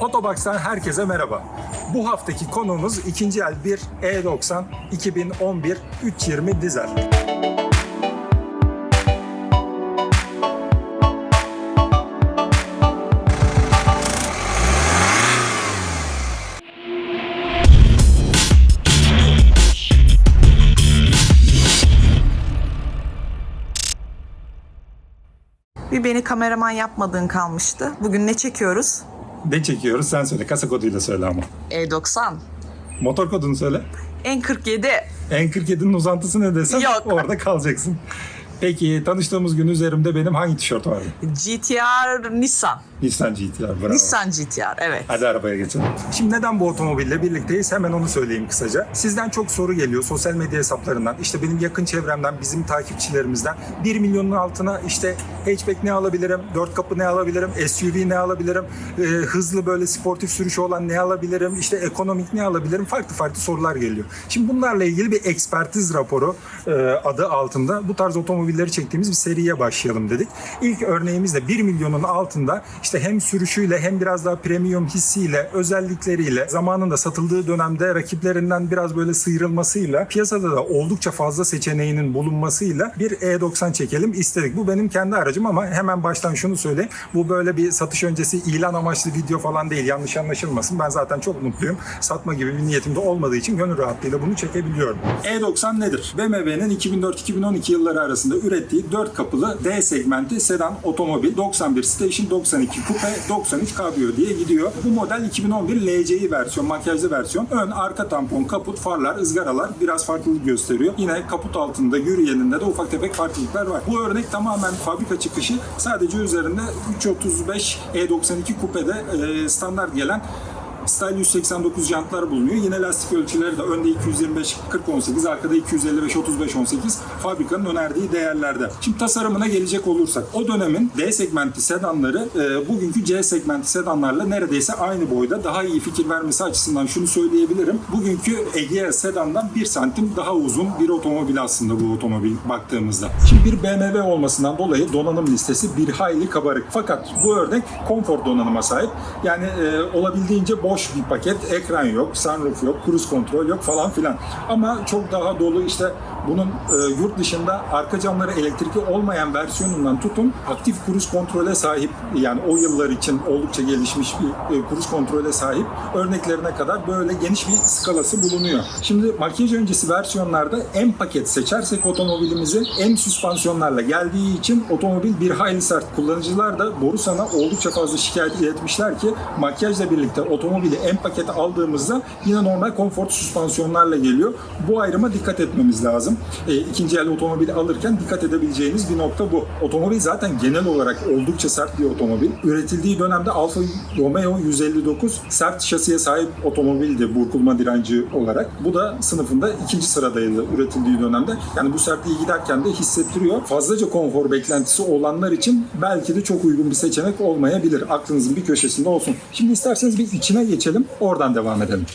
Otobox'tan herkese merhaba. Bu haftaki konuğumuz ikinci el bir E90 2011 320 dizel. Bir beni kameraman yapmadığın kalmıştı. Bugün ne çekiyoruz? Ne çekiyoruz sen söyle. Kasa koduyla söyle ama. E90. Motor kodunu söyle. N47. N47'nin uzantısı ne desem Yok. orada kalacaksın. Peki tanıştığımız gün üzerimde benim hangi tişört vardı? GTR Nissan. Nissan GTR. Bravo. Nissan GTR evet. Hadi arabaya geçelim. Şimdi neden bu otomobille birlikteyiz hemen onu söyleyeyim kısaca. Sizden çok soru geliyor sosyal medya hesaplarından. işte benim yakın çevremden, bizim takipçilerimizden. 1 milyonun altına işte hatchback ne alabilirim, 4 kapı ne alabilirim, SUV ne alabilirim, e, hızlı böyle sportif sürüşü olan ne alabilirim, işte ekonomik ne alabilirim farklı farklı sorular geliyor. Şimdi bunlarla ilgili bir ekspertiz raporu e, adı altında bu tarz otomobilleri çektiğimiz bir seriye başlayalım dedik. İlk örneğimiz de 1 milyonun altında işte hem sürüşüyle hem biraz daha premium hissiyle, özellikleriyle zamanında satıldığı dönemde rakiplerinden biraz böyle sıyrılmasıyla piyasada da oldukça fazla seçeneğinin bulunmasıyla bir E90 çekelim istedik. Bu benim kendi aracım ama hemen baştan şunu söyleyeyim. Bu böyle bir satış öncesi ilan amaçlı video falan değil. Yanlış anlaşılmasın. Ben zaten çok mutluyum. Satma gibi bir niyetim de olmadığı için gönül rahatlığıyla bunu çekebiliyorum. E90 nedir? BMW'nin 2004-2012 yılları arasında ürettiği 4 kapılı D segmenti sedan otomobil 91 Station 92 Coupe 93 Cabrio diye gidiyor. Bu model 2011 LCI versiyon, makyajlı versiyon. Ön, arka tampon, kaput, farlar, ızgaralar biraz farklılık gösteriyor. Yine kaput altında yürüyeninde de ufak tefek farklılıklar var. Bu örnek tamamen fabrika çıkışı. Sadece üzerinde 335 E92 Coupe'de e, standart gelen Style 189 jantlar bulunuyor. Yine lastik ölçüleri de önde 225 40 18, arkada 255 35 18 fabrikanın önerdiği değerlerde. Şimdi tasarımına gelecek olursak o dönemin D segmenti sedanları e, bugünkü C segmenti sedanlarla neredeyse aynı boyda. Daha iyi fikir vermesi açısından şunu söyleyebilirim. Bugünkü Egea sedandan 1 santim daha uzun bir otomobil aslında bu otomobil baktığımızda. Şimdi bir BMW olmasından dolayı donanım listesi bir hayli kabarık. Fakat bu örnek konfor donanıma sahip. Yani e, olabildiğince boş bir paket. Ekran yok, sunroof yok, cruise kontrol yok falan filan. Ama çok daha dolu işte bunun e, yurt dışında arka camları elektrikli olmayan versiyonundan tutun aktif cruise kontrole sahip yani o yıllar için oldukça gelişmiş bir e, cruise kontrole sahip örneklerine kadar böyle geniş bir skalası bulunuyor. Şimdi makyaj öncesi versiyonlarda M paket seçersek otomobilimizi M süspansiyonlarla geldiği için otomobil bir hayli sert. Kullanıcılar da Borusan'a oldukça fazla şikayet etmişler ki makyajla birlikte otomobili M paket aldığımızda yine normal konfor süspansiyonlarla geliyor. Bu ayrıma dikkat etmemiz lazım. E, ikinci el otomobil alırken dikkat edebileceğiniz bir nokta bu. Otomobil zaten genel olarak oldukça sert bir otomobil. Üretildiği dönemde Alfa Romeo 159 sert şasiye sahip otomobildi burkulma direnci olarak. Bu da sınıfında ikinci sıradaydı üretildiği dönemde. Yani bu sertliği giderken de hissettiriyor. Fazlaca konfor beklentisi olanlar için belki de çok uygun bir seçenek olmayabilir. Aklınızın bir köşesinde olsun. Şimdi isterseniz bir içine geçelim. Oradan devam edelim.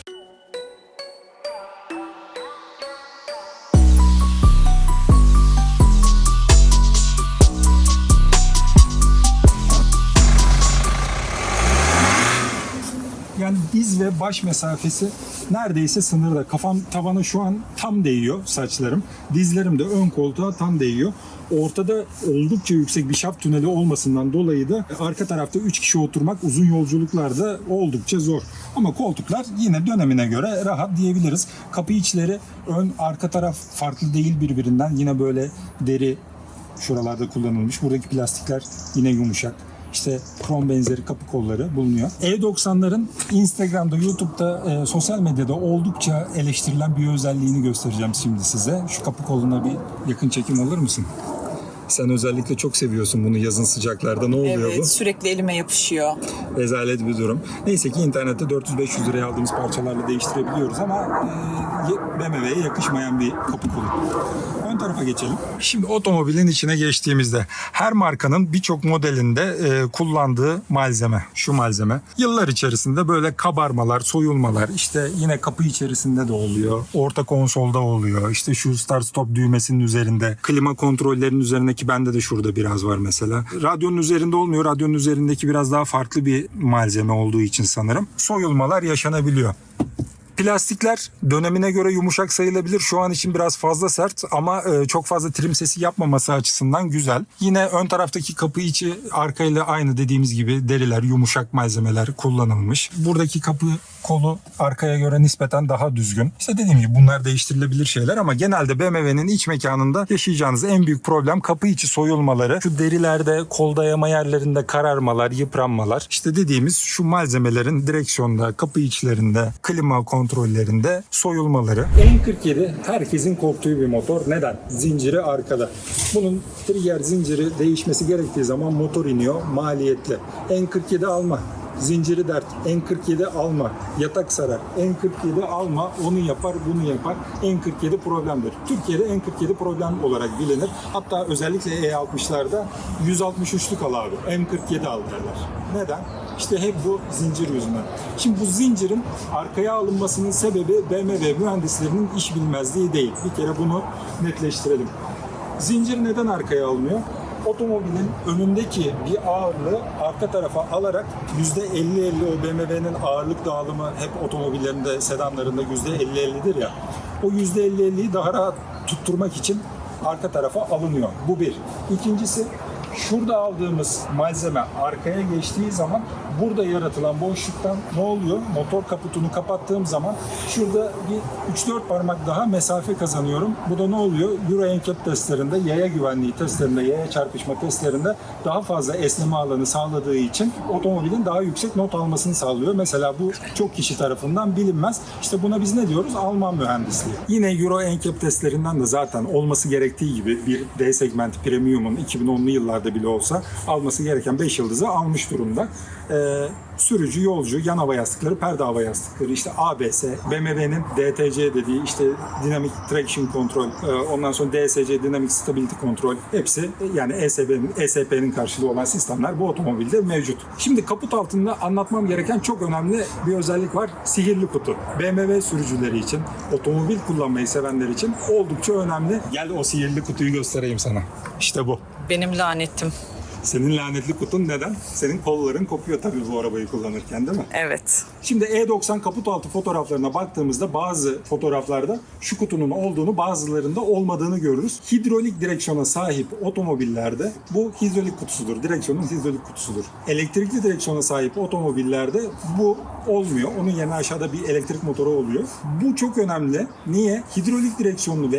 Yani diz ve baş mesafesi neredeyse sınırda. Kafam tavana şu an tam değiyor saçlarım. Dizlerim de ön koltuğa tam değiyor. Ortada oldukça yüksek bir şaft tüneli olmasından dolayı da arka tarafta 3 kişi oturmak uzun yolculuklarda oldukça zor. Ama koltuklar yine dönemine göre rahat diyebiliriz. Kapı içleri ön arka taraf farklı değil birbirinden. Yine böyle deri şuralarda kullanılmış. Buradaki plastikler yine yumuşak işte krom benzeri kapı kolları bulunuyor. E90'ların Instagram'da, YouTube'da, e, sosyal medyada oldukça eleştirilen bir özelliğini göstereceğim şimdi size. Şu kapı koluna bir yakın çekim alır mısın? Sen özellikle çok seviyorsun bunu yazın sıcaklarda. Ne oluyor Evet bu? sürekli elime yapışıyor. Rezalet bir durum. Neyse ki internette 400-500 liraya aldığımız parçalarla değiştirebiliyoruz ama e, BMW'ye yakışmayan bir kapı kolu. ön tarafa geçelim. Şimdi otomobilin içine geçtiğimizde her markanın birçok modelinde e, kullandığı malzeme, şu malzeme. Yıllar içerisinde böyle kabarmalar, soyulmalar, işte yine kapı içerisinde de oluyor. Orta konsolda oluyor. İşte şu start stop düğmesinin üzerinde. Klima kontrollerinin üzerindeki bende de şurada biraz var mesela. Radyonun üzerinde olmuyor. Radyonun üzerindeki biraz daha farklı bir malzeme olduğu için sanırım. Soyulmalar yaşanabiliyor. Plastikler dönemine göre yumuşak sayılabilir. Şu an için biraz fazla sert ama e, çok fazla trim sesi yapmaması açısından güzel. Yine ön taraftaki kapı içi arkayla aynı dediğimiz gibi deriler, yumuşak malzemeler kullanılmış. Buradaki kapı kolu arkaya göre nispeten daha düzgün. İşte dediğim gibi bunlar değiştirilebilir şeyler ama genelde BMW'nin iç mekanında yaşayacağınız en büyük problem kapı içi soyulmaları. Şu derilerde, kol dayama yerlerinde kararmalar, yıpranmalar. İşte dediğimiz şu malzemelerin direksiyonda, kapı içlerinde, klima kontrollerinde soyulmaları. N47 herkesin korktuğu bir motor. Neden? Zinciri arkada. Bunun trigger zinciri değişmesi gerektiği zaman motor iniyor maliyetli. N47 alma. Zinciri dert. N47 alma. Yatak sarar. N47 alma. Onu yapar, bunu yapar. N47 problemdir. Türkiye'de N47 problem olarak bilinir. Hatta özellikle E60'larda 163'lük al abi. M47 al derler. Neden? İşte hep bu zincir yüzünden. Şimdi bu zincirin arkaya alınmasının sebebi BMW mühendislerinin iş bilmezliği değil. Bir kere bunu netleştirelim. Zincir neden arkaya alınıyor? Otomobilin önündeki bir ağırlığı arka tarafa alarak %50-50 o BMW'nin ağırlık dağılımı hep otomobillerinde, sedanlarında %50-50'dir ya. O %50-50'yi daha rahat tutturmak için arka tarafa alınıyor. Bu bir. İkincisi şurada aldığımız malzeme arkaya geçtiği zaman burada yaratılan boşluktan ne oluyor? Motor kaputunu kapattığım zaman şurada bir 3-4 parmak daha mesafe kazanıyorum. Bu da ne oluyor? Euro NCAP testlerinde, yaya güvenliği testlerinde, yaya çarpışma testlerinde daha fazla esneme alanı sağladığı için otomobilin daha yüksek not almasını sağlıyor. Mesela bu çok kişi tarafından bilinmez. İşte buna biz ne diyoruz? Alman mühendisliği. Yine Euro NCAP testlerinden de zaten olması gerektiği gibi bir D segmenti premium'un 2010'lu yıllarda bile olsa alması gereken 5 yıldızı almış durumda. Ee, sürücü, yolcu, yan hava yastıkları, perde hava yastıkları, işte ABS, BMW'nin DTC dediği işte Dynamic Traction Control, e, ondan sonra DSC Dynamic Stability Control hepsi yani E ESP'nin ESP'nin karşılığı olan sistemler bu otomobilde mevcut. Şimdi kaput altında anlatmam gereken çok önemli bir özellik var. Sihirli kutu. BMW sürücüleri için, otomobil kullanmayı sevenler için oldukça önemli. Gel o sihirli kutuyu göstereyim sana. İşte bu. Benim lanetim. Senin lanetli kutun neden? Senin kolların kopuyor tabii bu arabayı kullanırken değil mi? Evet. Şimdi E90 kaput altı fotoğraflarına baktığımızda bazı fotoğraflarda şu kutunun olduğunu bazılarında olmadığını görürüz. Hidrolik direksiyona sahip otomobillerde bu hidrolik kutusudur. Direksiyonun hidrolik kutusudur. Elektrikli direksiyona sahip otomobillerde bu olmuyor. Onun yerine aşağıda bir elektrik motoru oluyor. Bu çok önemli. Niye? Hidrolik direksiyonlu ve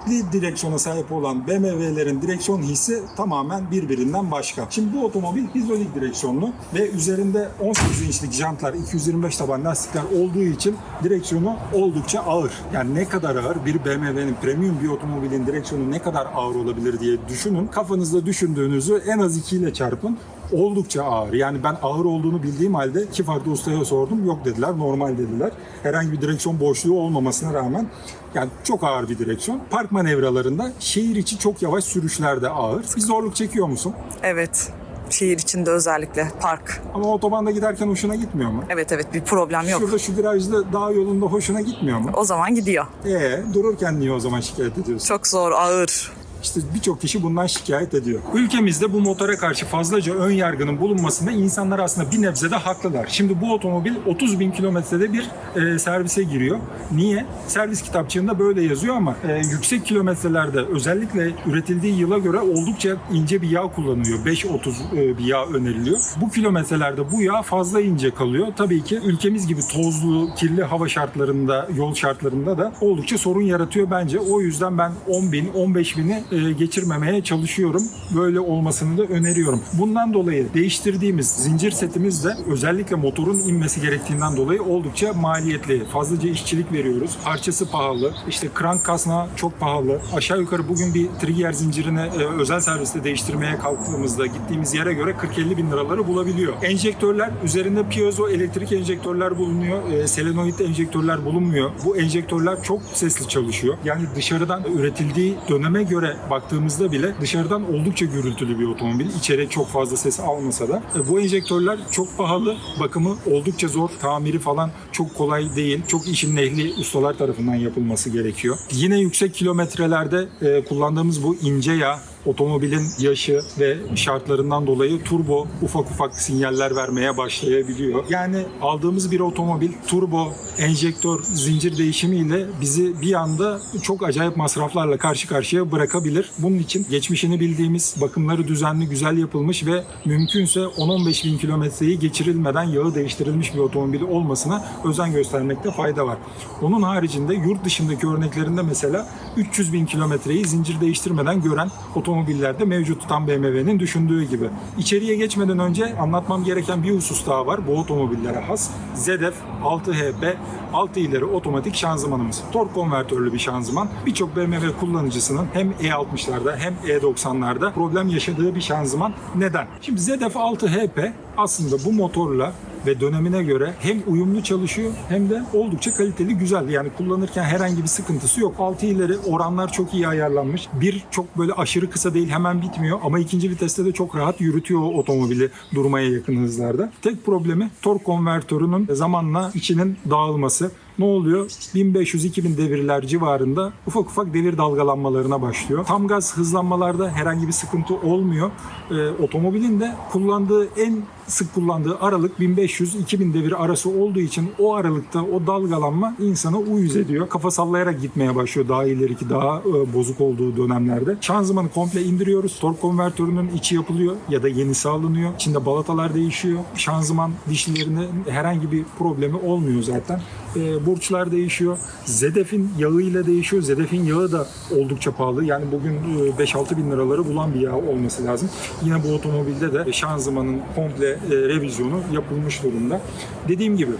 elektrikli direksiyona sahip olan BMW'lerin direksiyon hissi tamamen birbirinden başka. Şimdi bu otomobil hidrolik direksiyonlu ve üzerinde 18 inçlik jantlar, 225 taban lastikler olduğu için direksiyonu oldukça ağır. Yani ne kadar ağır? Bir BMW'nin premium bir otomobilin direksiyonu ne kadar ağır olabilir diye düşünün. Kafanızda düşündüğünüzü en az 2 ile çarpın oldukça ağır. Yani ben ağır olduğunu bildiğim halde iki farklı ustaya sordum. Yok dediler, normal dediler. Herhangi bir direksiyon boşluğu olmamasına rağmen yani çok ağır bir direksiyon. Park manevralarında şehir içi çok yavaş sürüşlerde ağır. Bir zorluk çekiyor musun? Evet. Şehir içinde özellikle park. Ama otobanda giderken hoşuna gitmiyor mu? Evet evet bir problem yok. Şurada şu virajda dağ yolunda hoşuna gitmiyor mu? O zaman gidiyor. Ee, dururken niye o zaman şikayet ediyorsun? Çok zor, ağır. İşte birçok kişi bundan şikayet ediyor. Ülkemizde bu motora karşı fazlaca ön yargının bulunmasında insanlar aslında bir nebze de haklılar. Şimdi bu otomobil 30 bin kilometrede bir e, servise giriyor. Niye? Servis kitapçığında böyle yazıyor ama e, yüksek kilometrelerde özellikle üretildiği yıla göre oldukça ince bir yağ kullanılıyor. 5.30 e, bir yağ öneriliyor. Bu kilometrelerde bu yağ fazla ince kalıyor. Tabii ki ülkemiz gibi tozlu, kirli hava şartlarında, yol şartlarında da oldukça sorun yaratıyor bence. O yüzden ben 10 bin, 15 bini geçirmemeye çalışıyorum. Böyle olmasını da öneriyorum. Bundan dolayı değiştirdiğimiz zincir setimiz de özellikle motorun inmesi gerektiğinden dolayı oldukça maliyetli. Fazlaca işçilik veriyoruz. Parçası pahalı. İşte krank kasna çok pahalı. Aşağı yukarı bugün bir trigger zincirini e, özel serviste değiştirmeye kalktığımızda gittiğimiz yere göre 40-50 bin liraları bulabiliyor. Enjektörler üzerinde piezo elektrik enjektörler bulunuyor. E, selenoid enjektörler bulunmuyor. Bu enjektörler çok sesli çalışıyor. Yani dışarıdan üretildiği döneme göre baktığımızda bile dışarıdan oldukça gürültülü bir otomobil. İçeri çok fazla ses almasa da. E, bu enjektörler çok pahalı. Bakımı oldukça zor. Tamiri falan çok kolay değil. Çok işin ehli ustalar tarafından yapılması gerekiyor. Yine yüksek kilometrelerde e, kullandığımız bu ince yağ otomobilin yaşı ve şartlarından dolayı turbo ufak ufak sinyaller vermeye başlayabiliyor. Yani aldığımız bir otomobil turbo, enjektör, zincir değişimiyle bizi bir anda çok acayip masraflarla karşı karşıya bırakabilir. Bunun için geçmişini bildiğimiz, bakımları düzenli, güzel yapılmış ve mümkünse 10-15 bin kilometreyi geçirilmeden yağı değiştirilmiş bir otomobil olmasına özen göstermekte fayda var. Onun haricinde yurt dışındaki örneklerinde mesela 300 bin kilometreyi zincir değiştirmeden gören otomobillerde mevcut tam BMW'nin düşündüğü gibi. İçeriye geçmeden önce anlatmam gereken bir husus daha var. Bu otomobillere has. ZF 6HP 6 ileri otomatik şanzımanımız. Tork konvertörlü bir şanzıman. Birçok BMW kullanıcısının hem E60'larda hem E90'larda problem yaşadığı bir şanzıman. Neden? Şimdi ZF 6HP aslında bu motorla ve dönemine göre hem uyumlu çalışıyor hem de oldukça kaliteli güzel. Yani kullanırken herhangi bir sıkıntısı yok. 6 ileri oranlar çok iyi ayarlanmış. Bir çok böyle aşırı kısa değil hemen bitmiyor ama ikinci viteste de çok rahat yürütüyor o otomobili durmaya yakın hızlarda. Tek problemi tork konvertörünün zamanla içinin dağılması. Ne oluyor? 1500-2000 devirler civarında ufak ufak devir dalgalanmalarına başlıyor. Tam gaz hızlanmalarda herhangi bir sıkıntı olmuyor. Ee, otomobilin de kullandığı en sık kullandığı aralık 1500-2000 devir arası olduğu için o aralıkta o dalgalanma insana uyuz ediyor. Kafa sallayarak gitmeye başlıyor daha ileriki daha e, bozuk olduğu dönemlerde. Şanzımanı komple indiriyoruz. Tork konvertörünün içi yapılıyor ya da yenisi alınıyor. İçinde balatalar değişiyor. Şanzıman dişlilerine herhangi bir problemi olmuyor zaten. E, burçlar değişiyor. ZDF'in yağıyla değişiyor. ZDF'in yağı da oldukça pahalı. Yani bugün e, 5-6 bin liraları bulan bir yağ olması lazım. Yine bu otomobilde de şanzımanın komple e, revizyonu yapılmış durumda. Dediğim gibi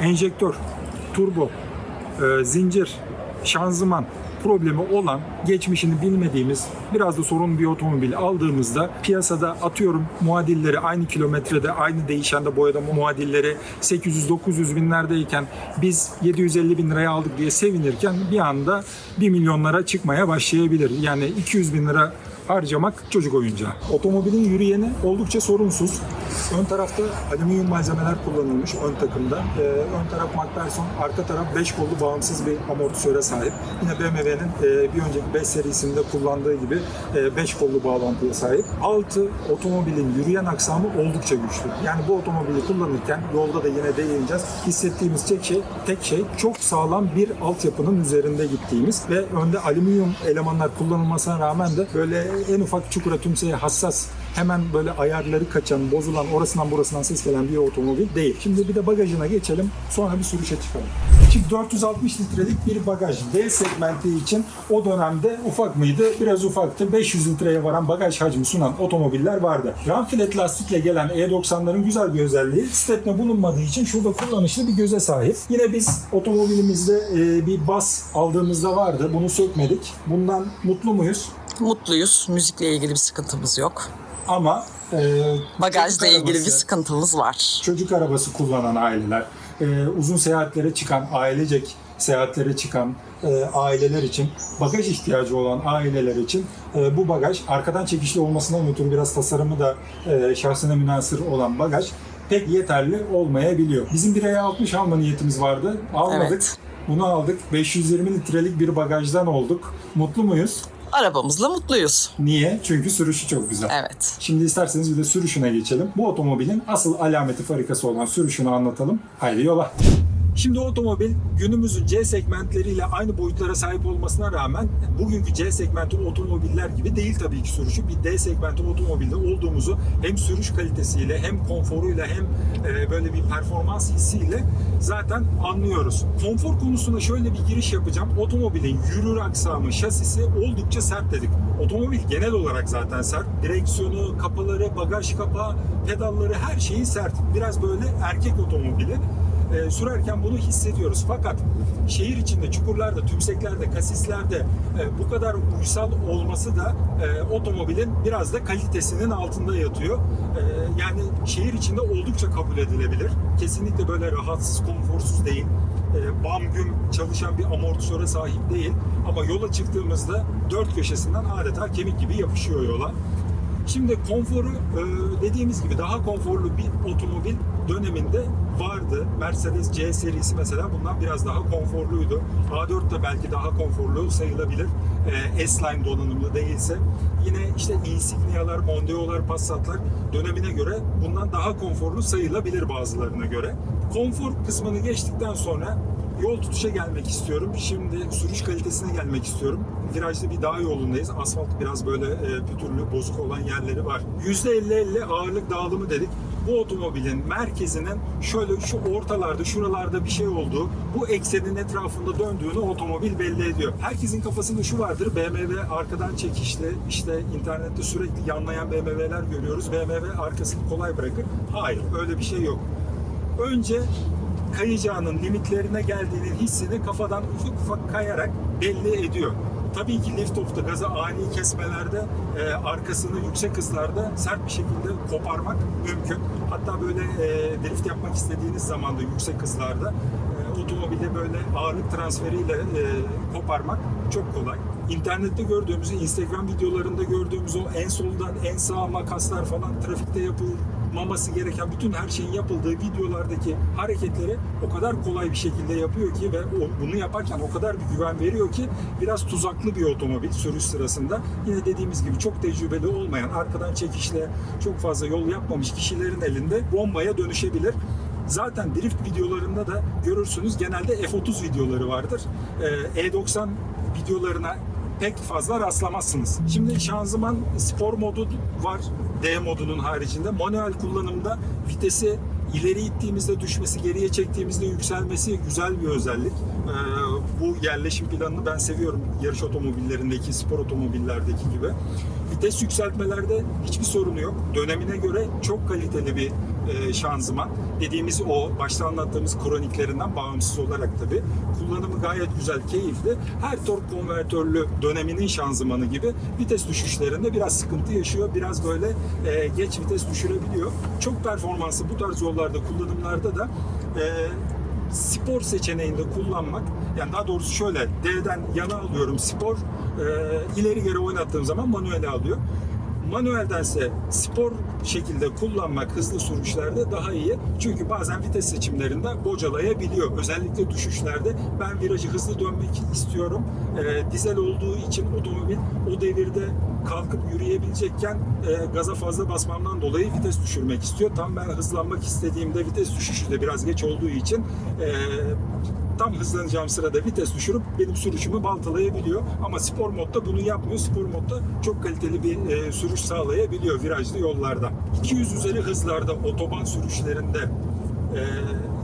enjektör, turbo, e, zincir, şanzıman problemi olan, geçmişini bilmediğimiz biraz da sorun bir otomobil aldığımızda piyasada atıyorum muadilleri aynı kilometrede, aynı değişende boyada muadilleri 800-900 binlerdeyken biz 750 bin liraya aldık diye sevinirken bir anda 1 milyonlara çıkmaya başlayabilir. Yani 200 bin lira harcamak çocuk oyuncağı. Otomobilin yürüyeni oldukça sorunsuz. Ön tarafta alüminyum malzemeler kullanılmış ön takımda. Ee, ön taraf McPherson, arka taraf 5 kollu bağımsız bir amortisöre sahip. Yine BMW'nin e, bir önceki 5 serisinde kullandığı gibi 5 kollu bağlantıya sahip. Altı otomobilin yürüyen aksamı oldukça güçlü. Yani bu otomobili kullanırken yolda da yine değineceğiz. Hissettiğimiz tek şey, tek şey çok sağlam bir altyapının üzerinde gittiğimiz ve önde alüminyum elemanlar kullanılmasına rağmen de böyle en ufak çukura tümseye hassas hemen böyle ayarları kaçan, bozulan, orasından burasından ses gelen bir otomobil değil. Şimdi bir de bagajına geçelim, sonra bir sürüşe çıkalım. Şimdi 460 litrelik bir bagaj. D segmenti için o dönemde ufak mıydı? Biraz ufaktı. 500 litreye varan bagaj hacmi sunan otomobiller vardı. Ramfilet lastikle gelen E90'ların güzel bir özelliği stepne bulunmadığı için şurada kullanışlı bir göze sahip. Yine biz otomobilimizde e, bir bas aldığımızda vardı. Bunu sökmedik. Bundan mutlu muyuz? Mutluyuz. Müzikle ilgili bir sıkıntımız yok. Ama e, Bagajla ilgili bir arabası- sıkıntımız var. çocuk arabası kullanan aileler, e, uzun seyahatlere çıkan, ailecek seyahatlere çıkan e, aileler için, bagaj ihtiyacı olan aileler için e, bu bagaj arkadan çekişli olmasından ötürü biraz tasarımı da e, şahsına münasır olan bagaj pek yeterli olmayabiliyor. Bizim bir E60 alma niyetimiz vardı. Almadık. Evet. Bunu aldık. 520 litrelik bir bagajdan olduk. Mutlu muyuz? Arabamızla mutluyuz. Niye? Çünkü sürüşü çok güzel. Evet. Şimdi isterseniz bir de sürüşüne geçelim. Bu otomobilin asıl alameti farikası olan sürüşünü anlatalım. Haydi yola. Şimdi otomobil günümüzün C segmentleriyle aynı boyutlara sahip olmasına rağmen bugünkü C segmenti otomobiller gibi değil tabii ki sürüşü. Bir D segmenti otomobilde olduğumuzu hem sürüş kalitesiyle hem konforuyla hem e, böyle bir performans hissiyle zaten anlıyoruz. Konfor konusuna şöyle bir giriş yapacağım. Otomobilin yürür aksamı, şasisi oldukça sert dedik. Otomobil genel olarak zaten sert. Direksiyonu, kapıları, bagaj kapağı, pedalları her şeyi sert. Biraz böyle erkek otomobili e, sürerken bunu hissediyoruz. Fakat şehir içinde, çukurlarda, tümseklerde, kasislerde e, bu kadar uysal olması da e, otomobilin biraz da kalitesinin altında yatıyor. E, yani şehir içinde oldukça kabul edilebilir. Kesinlikle böyle rahatsız, konforsuz değil. E, bam güm çalışan bir amortisöre sahip değil. Ama yola çıktığımızda dört köşesinden adeta kemik gibi yapışıyor yola. Şimdi konforu e, dediğimiz gibi daha konforlu bir otomobil döneminde vardı. Mercedes C serisi mesela bundan biraz daha konforluydu. A4 da belki daha konforlu sayılabilir. E, S-Line donanımlı değilse. Yine işte Insignia'lar, Mondeo'lar, Passat'lar dönemine göre bundan daha konforlu sayılabilir bazılarına göre. Konfor kısmını geçtikten sonra yol tutuşa gelmek istiyorum. Şimdi sürüş kalitesine gelmek istiyorum. Virajda bir dağ yolundayız. Asfalt biraz böyle e, pütürlü, bozuk olan yerleri var. %50-50 ağırlık dağılımı dedik. Bu otomobilin merkezinin şöyle şu ortalarda, şuralarda bir şey olduğu, bu eksenin etrafında döndüğünü otomobil belli ediyor. Herkesin kafasında şu vardır, BMW arkadan çekişli, işte internette sürekli yanlayan BMW'ler görüyoruz. BMW arkasını kolay bırakır. Hayır, öyle bir şey yok. Önce kayacağının limitlerine geldiğinin hissini kafadan ufak ufak kayarak belli ediyor. Tabii ki lift off'ta gazı ani kesmelerde e, arkasını yüksek hızlarda sert bir şekilde koparmak mümkün. Hatta böyle e, drift yapmak istediğiniz zaman da yüksek hızlarda e, otomobilde böyle ağırlık transferiyle e, koparmak çok kolay. İnternette gördüğümüz, Instagram videolarında gördüğümüz o en soldan en sağa makaslar falan trafikte yapılmaması gereken bütün her şeyin yapıldığı videolardaki hareketleri o kadar kolay bir şekilde yapıyor ki ve bunu yaparken o kadar bir güven veriyor ki biraz tuzaklı bir otomobil sürüş sırasında. Yine dediğimiz gibi çok tecrübeli olmayan, arkadan çekişle çok fazla yol yapmamış kişilerin elinde bombaya dönüşebilir. Zaten drift videolarında da görürsünüz genelde F30 videoları vardır. Ee, E90 videolarına pek fazla rastlamazsınız. Şimdi şanzıman spor modu var D modunun haricinde. Manuel kullanımda vitesi ileri ittiğimizde düşmesi, geriye çektiğimizde yükselmesi güzel bir özellik. Ee, bu yerleşim planını ben seviyorum yarış otomobillerindeki, spor otomobillerdeki gibi. Vites yükseltmelerde hiçbir sorunu yok. Dönemine göre çok kaliteli bir e, şanzıman. Dediğimiz o başta anlattığımız kroniklerinden bağımsız olarak tabi kullanımı gayet güzel, keyifli. Her tork konvertörlü döneminin şanzımanı gibi vites düşüşlerinde biraz sıkıntı yaşıyor. Biraz böyle e, geç vites düşürebiliyor. Çok performanslı bu tarz yollarda kullanımlarda da e, spor seçeneğinde kullanmak yani daha doğrusu şöyle D'den yana alıyorum spor e, ileri geri oynattığım zaman manuele alıyor. Manueldense spor şekilde kullanmak hızlı sürüşlerde daha iyi. Çünkü bazen vites seçimlerinde bocalayabiliyor. Özellikle düşüşlerde ben virajı hızlı dönmek istiyorum. E, dizel olduğu için otomobil o devirde kalkıp yürüyebilecekken e, gaza fazla basmamdan dolayı vites düşürmek istiyor. Tam ben hızlanmak istediğimde vites düşüşü de biraz geç olduğu için e, tam hızlanacağım sırada vites düşürüp benim sürüşümü baltalayabiliyor. Ama spor modda bunu yapmıyor. Spor modda çok kaliteli bir e, sürüş sağlayabiliyor virajlı yollarda. 200 üzeri hızlarda otoban sürüşlerinde e,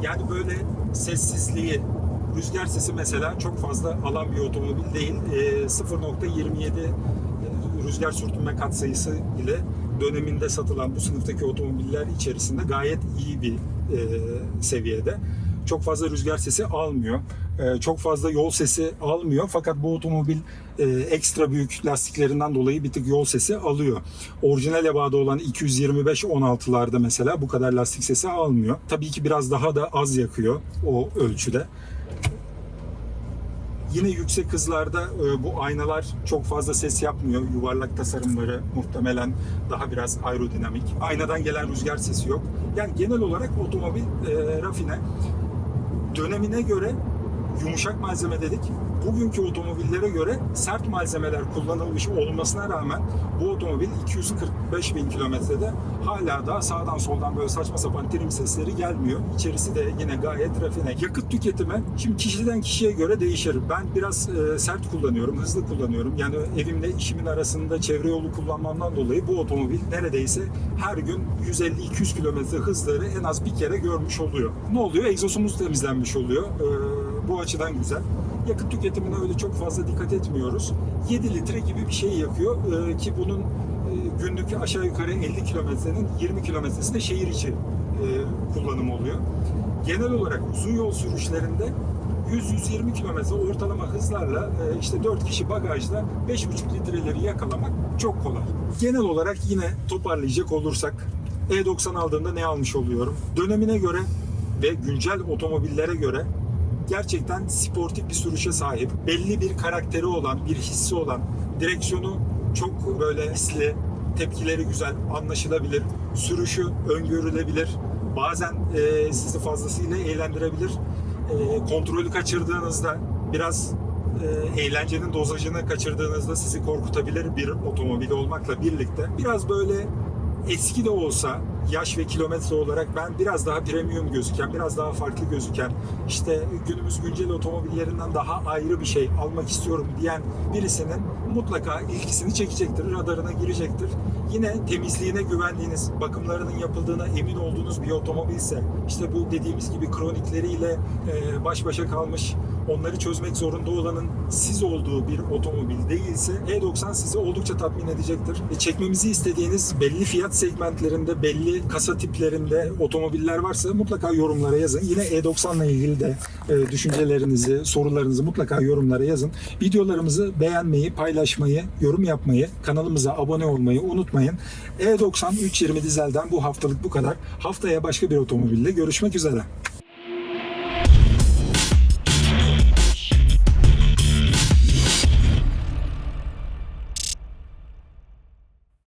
yani böyle sessizliği rüzgar sesi mesela çok fazla alan bir otomobil değil. E, 0.27 rüzgar sürtünme katsayısı ile döneminde satılan bu sınıftaki otomobiller içerisinde gayet iyi bir e, seviyede. Çok fazla rüzgar sesi almıyor. E, çok fazla yol sesi almıyor. Fakat bu otomobil e, ekstra büyük lastiklerinden dolayı bir tık yol sesi alıyor. Orijinal ebada olan 225 16'larda mesela bu kadar lastik sesi almıyor. Tabii ki biraz daha da az yakıyor o ölçüde. Yine yüksek hızlarda e, bu aynalar çok fazla ses yapmıyor. Yuvarlak tasarımları muhtemelen daha biraz aerodinamik. Aynadan gelen rüzgar sesi yok. Yani genel olarak otomobil e, rafine dönemine göre yumuşak malzeme dedik. Bugünkü otomobillere göre sert malzemeler kullanılmış olmasına rağmen bu otomobil 245 bin kilometrede hala da sağdan soldan böyle saçma sapan trim sesleri gelmiyor. İçerisi de yine gayet rafine. Yakıt tüketimi şimdi kişiden kişiye göre değişir. Ben biraz e, sert kullanıyorum, hızlı kullanıyorum. Yani evimle işimin arasında çevre yolu kullanmamdan dolayı bu otomobil neredeyse her gün 150-200 kilometre hızları en az bir kere görmüş oluyor. Ne oluyor? Egzosumuz temizlenmiş oluyor. Ee, bu açıdan güzel. Yakıt tüketimine öyle çok fazla dikkat etmiyoruz. 7 litre gibi bir şey yakıyor Ee, ki bunun e, günlük aşağı yukarı 50 kilometrenin 20 kilometresi de şehir içi e, kullanım oluyor. Genel olarak uzun yol sürüşlerinde 100-120 kilometre ortalama hızlarla e, işte 4 kişi bagajla 5,5 litreleri yakalamak çok kolay. Genel olarak yine toparlayacak olursak E90 aldığımda ne almış oluyorum? Dönemine göre ve güncel otomobillere göre gerçekten sportif bir sürüşe sahip, belli bir karakteri olan, bir hissi olan, direksiyonu çok böyle hisli, tepkileri güzel, anlaşılabilir, sürüşü öngörülebilir, bazen e, sizi fazlasıyla eğlendirebilir. E, kontrolü kaçırdığınızda biraz e, eğlencenin dozajını kaçırdığınızda sizi korkutabilir bir otomobil olmakla birlikte biraz böyle eski de olsa yaş ve kilometre olarak ben biraz daha premium gözüken, biraz daha farklı gözüken, işte günümüz güncel otomobillerinden daha ayrı bir şey almak istiyorum diyen birisinin mutlaka ilgisini çekecektir, radarına girecektir. Yine temizliğine güvendiğiniz, bakımlarının yapıldığına emin olduğunuz bir otomobilse, işte bu dediğimiz gibi kronikleriyle e, baş başa kalmış, onları çözmek zorunda olanın siz olduğu bir otomobil değilse E90 sizi oldukça tatmin edecektir. E, çekmemizi istediğiniz belli fiyat segmentlerinde, belli kasa tiplerinde otomobiller varsa mutlaka yorumlara yazın. Yine E90 ile ilgili de e, düşüncelerinizi, sorularınızı mutlaka yorumlara yazın. Videolarımızı beğenmeyi, paylaşmayı, yorum yapmayı, kanalımıza abone olmayı unutmayın. E90 320 dizelden bu haftalık bu kadar. Haftaya başka bir otomobille görüşmek üzere.